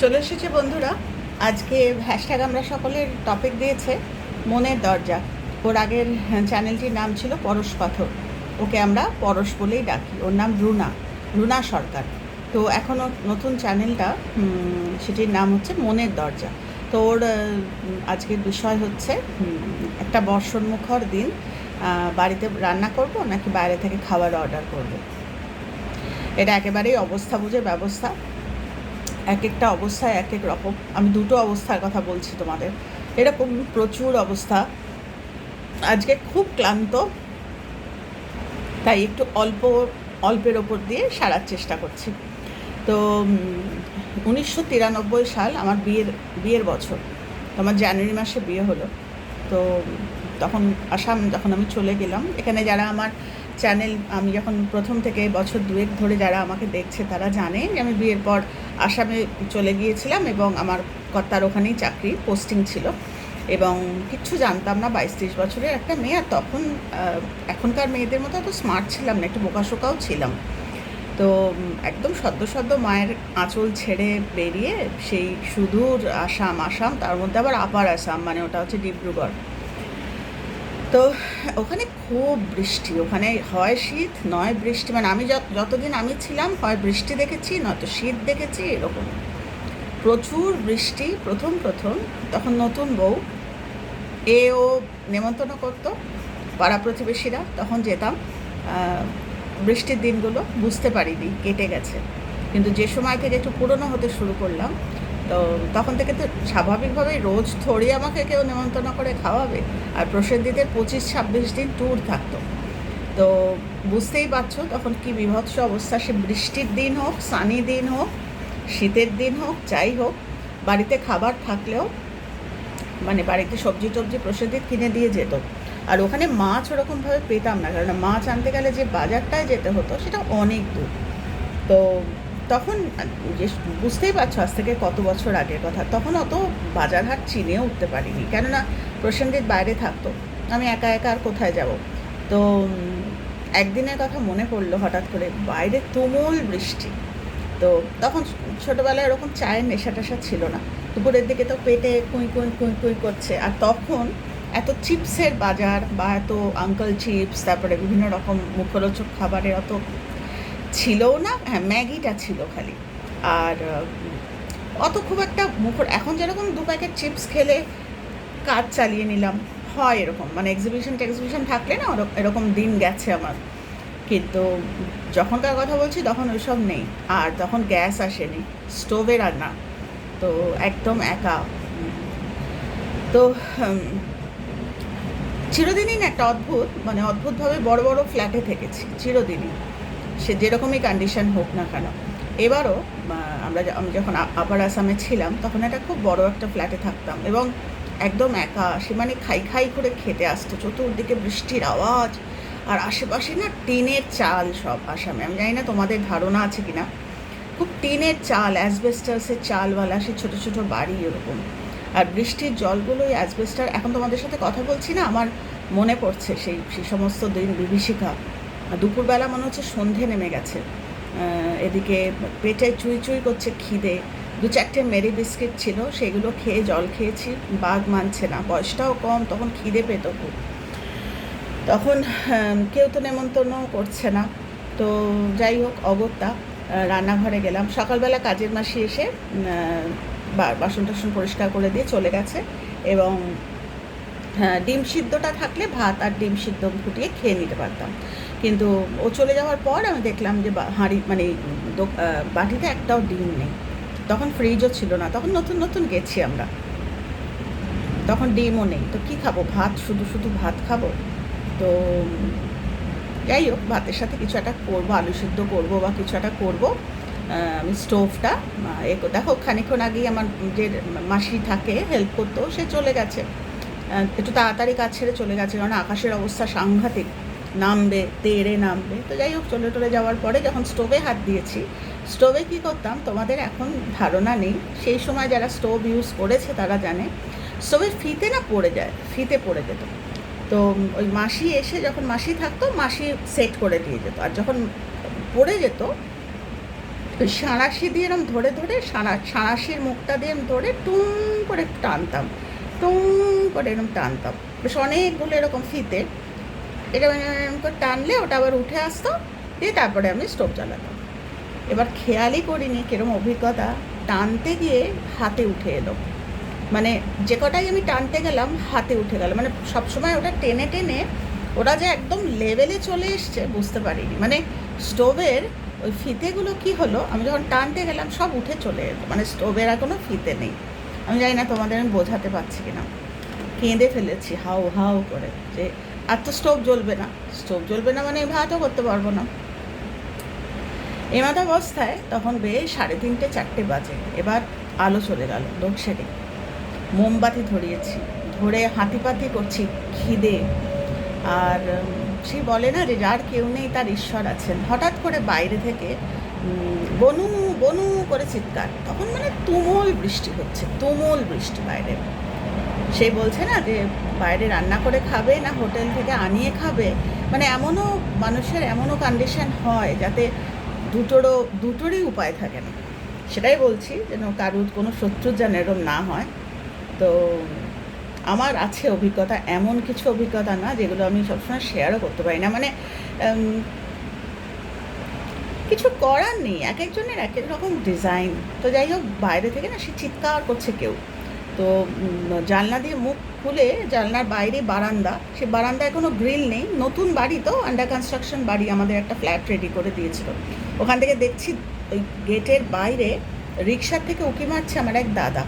চলে এসেছে বন্ধুরা। আজকে হ্যাশট্যাগ আমরা সকলের টপিক দিয়েছে, মনের দরজা। ওর আগের চ্যানেলটির নাম ছিল পরশ পাথর। ওকে আমরা পরশ বলেই ডাকি। ওর নাম রুনা রুনা সরকার। তো এখনও নতুন চ্যানেলটা সেটির নাম হচ্ছে মনের দরজা। তো ওর আজকের বিষয় হচ্ছে একটা বর্ষণমুখর দিন। বাড়িতে রান্না করব নাকি বাইরে থেকে খাবার অর্ডার করব? এটা একেবারেই অবস্থা বুঝে ব্যবস্থা। এক একটা অবস্থায় এক এক রকম। আমি দুটো অবস্থার কথা বলছি তোমাদের। এরকম প্রচুর অবস্থা। আজকে খুব ক্লান্ত। তাই একটু অল্প, অল্পের ওপর দিয়ে সারার চেষ্টা করছি। তো উনিশশো তিরানব্বই সাল আমার বিয়ের বিয়ের বছর। আমার জানুয়ারি মাসে বিয়ে হলো। তো, তখন আসাম যখন আমি চলে গেলাম, এখানে যারা আমার চ্যানেল আমি যখন প্রথম থেকে বছর দুয়েক ধরে যারা আমাকে দেখছে, তারা জানে যে আমি বিয়ের পর আসামে চলে গিয়েছিলাম এবং আমার কর্তার ওখানেই চাকরি পোস্টিং ছিল। এবং কিচ্ছু জানতাম না বাইশ তেইশ বছরের একটা মেয়ে, আর তখন এখনকার মেয়েদের মতো অত স্মার্ট ছিলাম না, একটু বোকাশোকাও ছিলাম। তো একদম সদ্য সদ্য মায়ের আঁচল ছেড়ে বেরিয়ে সেই সুদূর আসাম আসাম, তার মধ্যে আবার আপার আসাম মানে ওটা হচ্ছে ডিব্রুগড়। তো ওখানে খুব বৃষ্টি, ওখানে হয় শীত, নয় বৃষ্টি মানে আমি যত- যতদিন আমি ছিলাম হয় বৃষ্টি দেখেছি, নয়তো শীত দেখেছি, এরকম। প্রচুর বৃষ্টি, প্রথম প্রথম, তখন নতুন বউ। এ ও নেমন্তন্ন করতো, পাড়া প্রতিবেশীরা, তখন যেতাম। বৃষ্টির দিনগুলো বুঝতে পারিনি, কেটে গেছে। কিন্তু যে সময় থেকে একটু পুরনো হতে শুরু করলাম তো তখন থেকে তো স্বাভাবিকভাবেই রোজ থোড়ি আমাকে কেউ নেমন্তন্ন করে খাওয়াবে। আর প্রসেনজিতের পঁচিশ ছাব্বিশ দিন ট্যুর থাকতো। তো বুঝতেই পারছ তখন কি বিভৎস অবস্থা। সে বৃষ্টির দিন হোক, সানি দিন হোক, শীতের দিন হোক, যাই হোক, বাড়িতে খাবার থাকলেও মানে বাড়িতে সবজি টবজি প্রসাদিত কিনে দিয়ে যেত। আর ওখানে মাছ ওরকমভাবে পেতাম না। কারণ মাছ আনতে গেলে যে বাজারটায় যেতে হতো সেটা অনেক দূর। তো তখন, যে বুঝতেই পারছ আজ থেকে কত বছর আগের কথা, তখন অত বাজারহাট চিনেও উঠতে পারিনি। কেননা প্রসেনজিৎ বাইরে থাকতো, আমি একা একা আর কোথায় যাব? তো একদিনের কথা মনে পড়ল হঠাৎ করে, বাইরে তুমুল বৃষ্টি। তো তখন ছোটোবেলায় এরকম চায়ের নেশা টেশা ছিল না। দুপুরের দিকে তো পেটে কুঁই কুঁই কুঁই কুঁই করছে। আর তখন এত চিপসের বাজার বা এত আঙ্কেল চিপস তারপরে বিভিন্ন রকম মুখরোচক খাবারের অত ছিলও না হ্যাঁ ম্যাগিটা ছিল খালি। আর অত খুব একটা মুখর, এখন যেরকম দু প্যাকেট চিপস খেলে কাজ চালিয়ে নিলাম, হয় এরকম। মানে এক্সিবিশন টেক্সিবিশন থাকলে না এরকম দিন গেছে আমার। কিন্তু যখনকার কথা বলছি তখন ওইসব নেই। আর তখন গ্যাস আসেনি, স্টোভে রান্না। তো একদম একা। তো চিরদিনই না একটা অদ্ভুত মানে অদ্ভুতভাবে বড় বড় ফ্ল্যাটে থেকেছি, চিরদিনই। সে যেরকমই কন্ডিশন হোক না কেন। এবারও আমরা আমি যখন আপার আসামে ছিলাম, তখন একটা খুব বড় একটা ফ্ল্যাটে থাকতাম এবং একদম একা সে মানে খাই খাই করে খেতে আসতো, চতুর্দিকে বৃষ্টির আওয়াজ, আর আশেপাশে না টিনের চাল সব আসামে। আমি জানি না তোমাদের ধারণা আছে কি না খুব টিনের চাল অ্যাসবেস্টার্সের চালওয়ালা, সে ছোটো ছোটো বাড়ি এরকম। আর বৃষ্টির জলগুলো ওই অ্যাসবেস্টার এখন তোমাদের সাথে কথা বলছি না, আমার মনে পড়ছে সেই সেই সমস্ত দিন বিভীষিকা। দুপুরবেলা মনে হচ্ছে সন্ধে নেমে গেছে। এদিকে পেটে চুই চুই করছে খিদে। দু চারটে মেরি বিস্কিট ছিল, সেগুলো খেয়ে জল খেয়েছি, বাঘ মানছে না। বয়সটাও কম, তখন খিদে পেত খুব। তখন কেউ তো নেমন্তন্ন করছে না। তো যাই হোক, অগত্যা রান্নাঘরে গেলাম। সকালবেলা কাজের মাসি এসে বাসন টাসন পরিষ্কার করে দিয়ে চলে গেছে এবং ডিম সিদ্ধটা থাকলে ভাত আর ডিম সিদ্ধ ফুটিয়ে খেয়ে নিতে পারতাম। কিন্তু ও চলে যাওয়ার পর আমি দেখলাম যে হাঁড়ি মানে বাটিতে একটাও ডিম নেই। তখন ফ্রিজও ছিল না, তখন নতুন নতুন গেছি আমরা। তখন ডিমও নেই। তো কি খাব? ভাত, শুধু শুধু ভাত খাব? তো যাই হোক, ভাতের সাথে কিছু একটা করব, আলু সিদ্ধ করব বা কিছু একটা করব। আমি স্টোভটা এ দেখো খানিক্ষণ আগেই আমার যে মাসি থাকে হেল্প করতো, সে চলে গেছে। একটু তাড়াতাড়ি কাজ ছেড়ে চলে গেছে, কারণ আকাশের অবস্থা সাংঘাতিক। নামবে তেড়ে নামবে। তো যাই হোক, চলে টলে যাওয়ার পরে যখন স্টোভে হাত দিয়েছি, স্টোভে কী করতাম, তোমাদের এখন ধারণা নেই। সেই সময় যারা স্টোভ ইউজ করেছে তারা জানে। স্টোভের ফিতে না পড়ে যায়, ফিতে পড়ে যেত। তো ওই মাসি এসে যখন মাসি থাকতো, মাসি সেট করে দিয়ে যেত। আর যখন পড়ে যেত, ওই সাঁড়াশি দিয়ে এরম ধরে ধরে, সাঁড়া, সাঁড়াশির মুখটা দিয়ে ধরে টুম করে টানতাম। টুং করে এরম টানতাম। বেশ অনেকগুলো এরকম ফিতে। এরকম এরকম করে টানলে ওটা আবার উঠে আসতো, দিয়ে তারপরে আমি স্টোভ চালাতাম এবার খেয়ালই করিনি কিরম অভিজ্ঞতা। টানতে গিয়ে হাতে উঠে এলো। মানে যে কটাই আমি টানতে গেলাম, হাতে উঠে গেল। মানে সবসময় ওটা টেনে টেনে ওরা যে একদম লেভেলে চলে এসছে বুঝতে পারিনি। মানে স্টোভের ওই ফিতেগুলো কি হলো? আমি যখন টানতে গেলাম, সব উঠে চলে এলো। মানে স্টোভের আর কোনো ফিতে নেই। আমি জানি না তোমাদের আমি বোঝাতে পারছি কিনা। কেঁদে ফেলেছি হাউ হাউ করে যে, আর তো স্টোভ জ্বলবে না। স্টোভ জ্বলবে না মানে ভাতও করতে পারব না। এমাদ অবস্থায় তখন বেশ সাড়ে তিনটে, চারটে বাজে। এবার আলো চলে গেল লোডশেডিং মোমবাতি ধরিয়েছি, ধরে হাতিপাতি করছি খিদে। আর সে বলে না যে, যার কেউ নেই তার ঈশ্বর আছেন। হঠাৎ করে বাইরে থেকে বনু বনু করে চিৎকার। তখন মানে তুমুল বৃষ্টি হচ্ছে, তুমুল বৃষ্টি বাইরে। সে বলছে না যে, বাইরে রান্না করে খাবে না হোটেল থেকে আনিয়ে খাবে? মানে এমনও মানুষের এমনও কন্ডিশন হয় যাতে দুটোরও, দুটোরই উপায় থাকে না। সেটাই বলছি যেন কারুর কোনো শত্রুর যেন এরম না হয়। তো আমার আছে অভিজ্ঞতা, এমন কিছু অভিজ্ঞতা না যেগুলো আমি সবসময় শেয়ারও করতে পারি না। মানে কিছু করার নেই, এক একজনের এক এক রকম ডিজাইন তো যাই হোক, বাইরে থেকে না সে চিৎকার করছে কেউ। তো জানলা দিয়ে মুখ খুলে জানলার বাইরে বারান্দা, সে বারান্দায় কোনো গ্রিল নেই, নতুন বাড়ি তো আন্ডার কনস্ট্রাকশন বাড়ি, আমাদের একটা ফ্ল্যাট রেডি করে দিয়েছিল। ওখান থেকে দেখছি ওই গেটের বাইরে রিক্সার থেকে উঁকি মারছে আমার এক দাদা।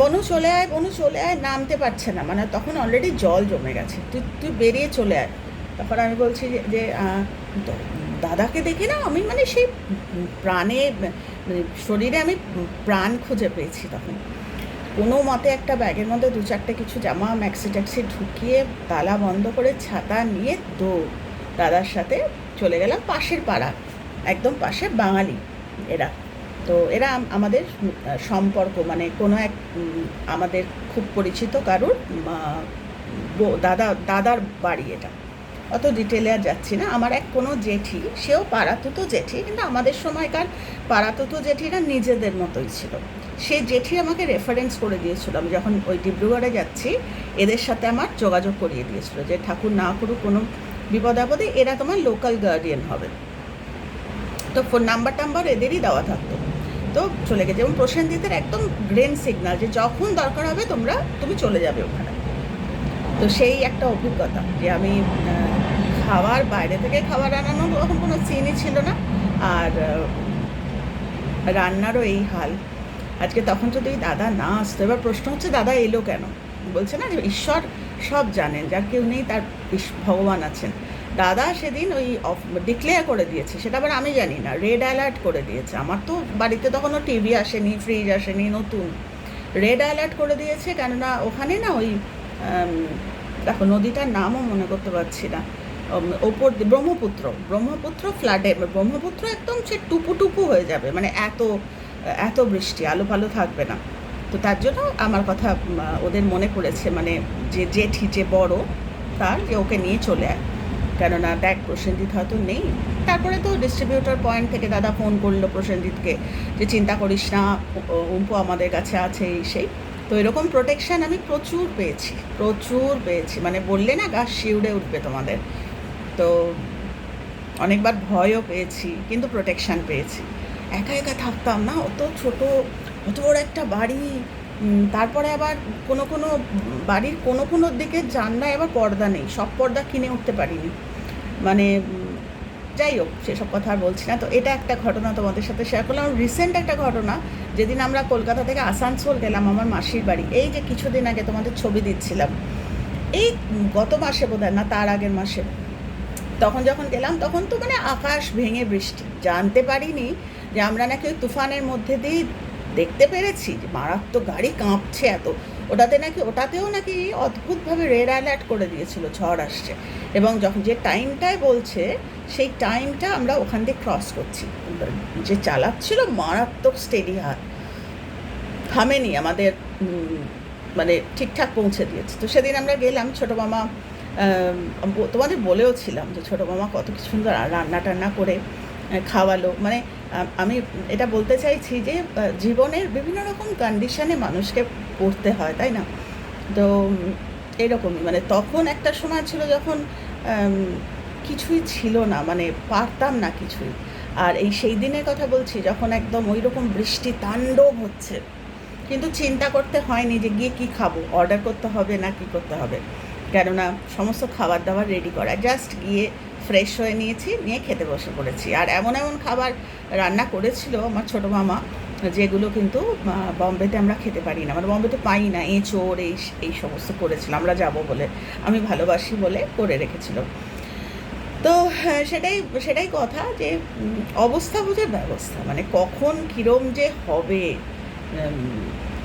বনু চলে আয় বনু চলে আয়, নামতে পারছে না। মানে তখন অলরেডি জল জমে গেছে। তুই তুই বেরিয়ে চলে আয়। তারপর আমি বলছি যে দাদাকে দেখে না আমি মানে সেই প্রাণে মানে শরীরে আমি প্রাণ খুঁজে পেয়েছি তখন। কোনো মতে একটা ব্যাগের মধ্যে দু চারটে কিছু জামা, ম্যাক্সি ট্যাক্সি ঢুকিয়ে তালা বন্ধ করে ছাতা নিয়ে দো দাদার সাথে চলে গেলাম পাশের পাড়া, একদম পাশে বাঙালি এরা। তো এরা আমাদের সম্পর্ক মানে কোনো এক আমাদের খুব পরিচিত কারুর দাদা, দাদার বাড়ি এটা। অত ডিটেলে আর যাচ্ছি না। আমার এক কোনো জেঠি, সেও পাড়াতুতো জেঠি, কিন্তু আমাদের সময়কার পাড়াতুতো জেঠিরা নিজেদের মতোই ছিল। সে জেঠি আমাকে রেফারেন্স করে দিয়েছিল। আমি যখন ওই ডিব্রুগড়ে যাচ্ছি, এদের সাথে আমার যোগাযোগ করিয়ে দিয়েছিল যে, ঠাকুর, না করুক কোনো বিপদ আপদে এরা তোমার লোকাল গার্ডিয়ান হবে। তো ফোন নাম্বার টাম্বার এদেরই দেওয়া থাকতো। তো চলে গেছে। এবং প্রসেনজিতের একদম গ্রেন সিগনাল যে, যখন দরকার হবে তোমরা, তুমি চলে যাবে ওখানে। তো সেই একটা অভিজ্ঞতা যে, আমি খাবার, বাইরে থেকে খাবার আনানো তখন কোনো সিনই ছিল না। আর রান্নারও এই হাল। আজকে তখন যদি দাদা না আসতো, এবার প্রশ্ন হচ্ছে, দাদা এলো কেন? বলছে না যে, ঈশ্বর সব জানেন, যার কেউ নেই তার ভগবান আছেন। দাদা সেদিন ওই অফ ডিক্লেয়ার করে দিয়েছে, সেটা আবার আমি জানি না রেড অ্যালার্ট করে দিয়েছে। আমার তো বাড়িতে তখনও টিভি আসেনি ফ্রিজ আসেনি, নতুন। রেড অ্যালার্ট করে দিয়েছে, কেননা ওখানে না ওই দেখো নদীটার নামও মনে করতে পারছি না। ওপর ব্রহ্মপুত্র ব্রহ্মপুত্র ফ্লাডে ব্রহ্মপুত্র একদম সে টুপু টুপু হয়ে যাবে মানে এত এত বৃষ্টি, আলো ভালো থাকবে না। তো তার জন্য আমার কথা ওদের মনে পড়েছে মানে যে জেঠি, যে বড়, তার যে ওকে নিয়ে চলে আয়। কেননা দেখ, প্রসেনজিৎ হয়তো নেই। তারপরে তো ডিস্ট্রিবিউটর পয়েন্ট থেকে দাদা ফোন করল প্রসেনজিৎকে যে চিন্তা করিস না উম্পু আমাদের কাছে আছে এই সেই। তো এরকম প্রোটেকশন আমি প্রচুর পেয়েছি প্রচুর পেয়েছি। মানে বললে না গাছ শিউড়ে উঠবে তোমাদের। তো অনেকবার ভয়ও পেয়েছি, কিন্তু প্রোটেকশান পেয়েছি। একা একা থাকতাম না, অত ছোট, অত বড় একটা বাড়ি তারপরে আবার কোনো কোনো বাড়ির কোনো কোনো দিকে জানলায় আবার পর্দা নেই, সব পর্দা কিনে উঠতে পারিনি। মানে যাই হোক, সেসব কথা আর বলছি না। তো এটা একটা ঘটনা তোমাদের সাথে শেয়ার করলাম। রিসেন্ট একটা ঘটনা, যেদিন আমরা কলকাতা থেকে আসানসোল গেলাম, আমার মাসির বাড়ি, এই যে কিছুদিন আগে তোমাদের ছবি দিচ্ছিলাম, এই গত মাসে বোধহয় না, তার আগের মাসে তখন যখন গেলাম, তখন তো মানে আকাশ ভেঙে বৃষ্টি। জানতে পারিনি যে আমরা নাকি ওই তুফানের মধ্যে দিয়ে দেখতে পেরেছি যে মারাত্মক গাড়ি কাঁপছে এত। ওটাতে নাকি, ওটাতেও নাকি অদ্ভুতভাবে রেড অ্যালার্ট করে দিয়েছিল, ঝড় আসছে। এবং যখন যে টাইমটায় বলছে, সেই টাইমটা আমরা ওখান দিয়ে ক্রস করছি। যে চালাচ্ছিল মারাত্মক স্টেডি হাত। থামেনি আমাদের মানে ঠিকঠাক পৌঁছে দিয়েছে। তো সেদিন আমরা গেলাম, ছোটো মামা তোমাদের বলেও ছিলাম যে ছোটো মামা কত কি সুন্দর রান্না টান্না করে খাওয়ালো। মানে আমি এটা বলতে চাইছি যে জীবনের বিভিন্ন রকম কন্ডিশনে মানুষকে পড়তে হয়, তাই না? তো এরকমই। মানে তখন একটা সময় ছিল যখন কিছুই ছিল না মানে পারতাম না কিছুই। আর এই সেই দিনের কথা বলছি, যখন একদম ওই রকম বৃষ্টি তাণ্ডব হচ্ছে। কিন্তু চিন্তা করতে হয়নি যে গিয়ে কি খাব? অর্ডার করতে হবে না কি করতে হবে? কেননা সমস্ত খাবার দাবার রেডি করা। জাস্ট গিয়ে ফ্রেশ হয়ে নিয়েছি নিয়ে খেতে বসে পড়েছি। আর এমন এমন খাবার রান্না করেছিল আমার ছোটো মামা যেগুলো কিন্তু বম্বেতে আমরা খেতে পারি না। মানে বম্বেতে পাই না এঁচোড় এই এই সমস্ত করেছিল। আমরা যাব বলে আমি ভালোবাসি বলে করে রেখেছিল। তো হ্যাঁ, সেটাই সেটাই কথা যে অবস্থা বুঝে ব্যবস্থা। মানে কখন কীরম যে হবে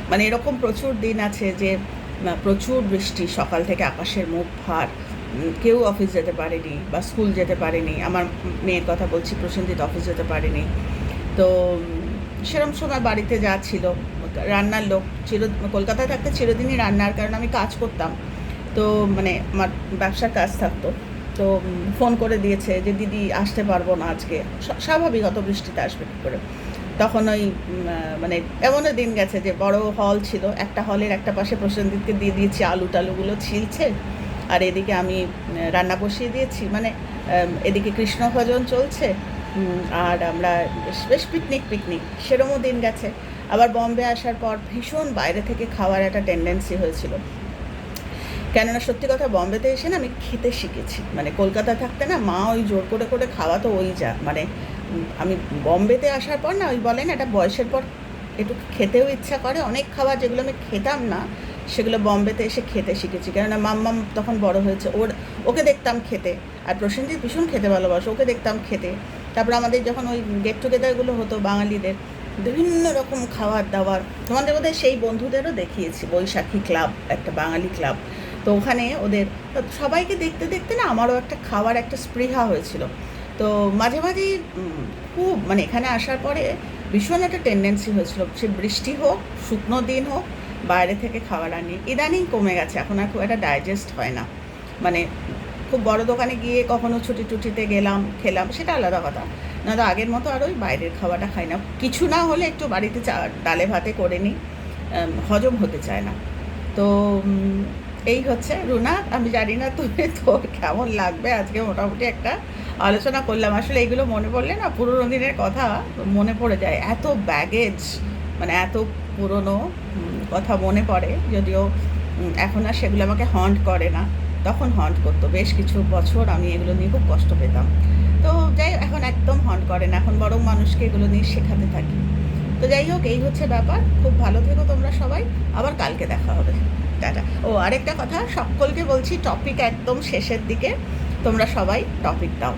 মানে এরকম প্রচুর দিন আছে যে প্রচুর বৃষ্টি, সকাল থেকে আকাশের মুখ ভার। কেউ অফিস যেতে পারেনি বা স্কুল যেতে পারেনি। আমার মেয়ের কথা বলছি, প্রসেনজিৎ অফিস যেতে পারেনি। তো সেরম সময় বাড়িতে যা ছিল, রান্নার লোক চির, কলকাতায় থাকতে চিরদিনই রান্নার কারণ আমি কাজ করতাম। তো মানে আমার ব্যবসার কাজ থাকতো। তো ফোন করে দিয়েছে যে, দিদি, আসতে পারব না আজকে। স্বাভাবিক অত বৃষ্টিতে আসবে কী করে? তখন ওই মানে এমনও দিন গেছে যে বড় হল ছিল। একটা হলের একটা পাশে প্রসেনজিৎকে দিয়ে দিয়েছি আলু টালুগুলো ছিলছে। আর এদিকে আমি রান্না বসিয়ে দিয়েছি। মানে এদিকে কৃষ্ণ ভজন চলছে। আর আমরা বেশ বেশ পিকনিক পিকনিক সেরমও দিন গেছে। আবার বম্বে আসার পর ভীষণ বাইরে থেকে খাওয়ার একটা টেন্ডেন্সি হয়েছিল। কেননা সত্যি কথা, বম্বেতে এসে না আমি খেতে শিখেছি। মানে কলকাতা থাকতে না মা ওই জোর করে করে খাওয়া তো ওই যা। মানে আমি বম্বেতে আসার পর না ওই বলেন একটা বয়সের পর একটু খেতেও ইচ্ছা করে, অনেক খাবার যেগুলো আমি খেতাম না, সেগুলো বম্বেতে এসে খেতে শিখেছি। কেননা মাম্মাম তখন বড় হয়েছে, ওর, ওকে দেখতাম খেতে। আর প্রসেনজিৎ ভীষণ খেতে ভালোবাসে, ওকে দেখতাম খেতে। তারপর আমাদের যখন ওই গেট টুগেদারগুলো হতো বাঙালিদের, বিভিন্ন রকম খাবার দাবার তোমাদের বোধহয় সেই বন্ধুদেরও দেখিয়েছি, বৈশাখী ক্লাব, একটা বাঙালি ক্লাব। তো ওখানে ওদের, সবাইকে দেখতে দেখতে না আমারও একটা খাওয়ার একটা স্পৃহা হয়েছিল। তো মাঝে মাঝেই খুব মানে এখানে আসার পরে ভীষণ একটা টেন্ডেন্সি হয়েছিল। সে বৃষ্টি হোক, শুকনো দিন হোক, বাইরে থেকে খাবার আনি, ইদানিং কমে গেছে। এখন আর খুব একটা ডাইজেস্ট হয় না। মানে খুব বড় দোকানে গিয়ে কখনো ছুটি টুটিতে গেলাম, খেলাম, সেটা আলাদা কথা। না তো আগের মতো আর ওই বাইরের খাওয়াটা খাই না। কিছু না হলে একটু বাড়িতে চা, ডালে ভাতে করে নিই হজম হতে চায় না। তো এই হচ্ছে। রুনা, আমি জানি না তুমি, তোর কেমন লাগবে? আজকে মোটামুটি একটা আলোচনা করলাম। আসলে এগুলো মনে পড়লে না পুরোনো দিনের কথা মনে পড়ে যায়। এত ব্যাগেজ মানে এত পুরনো কথা মনে পড়ে যদিও এখন আর সেগুলো আমাকে হন্ট করে না। তখন হন্ট করতো। বেশ কিছু বছর আমি এগুলো নিয়ে খুব কষ্ট পেতাম। তো যাই এখন একদম হন্ট করে না। এখন বরং মানুষকে এগুলো নিয়ে শেখাতে থাকি। তো যাই হোক, এই হচ্ছে ব্যাপার। খুব ভালো থেকো তোমরা সবাই। আবার কালকে দেখা হবে। টাটা। ও, আরেকটা কথা, সকলকে বলছি টপিক একদম শেষের দিকে। তোমরা সবাই টপিক দাও।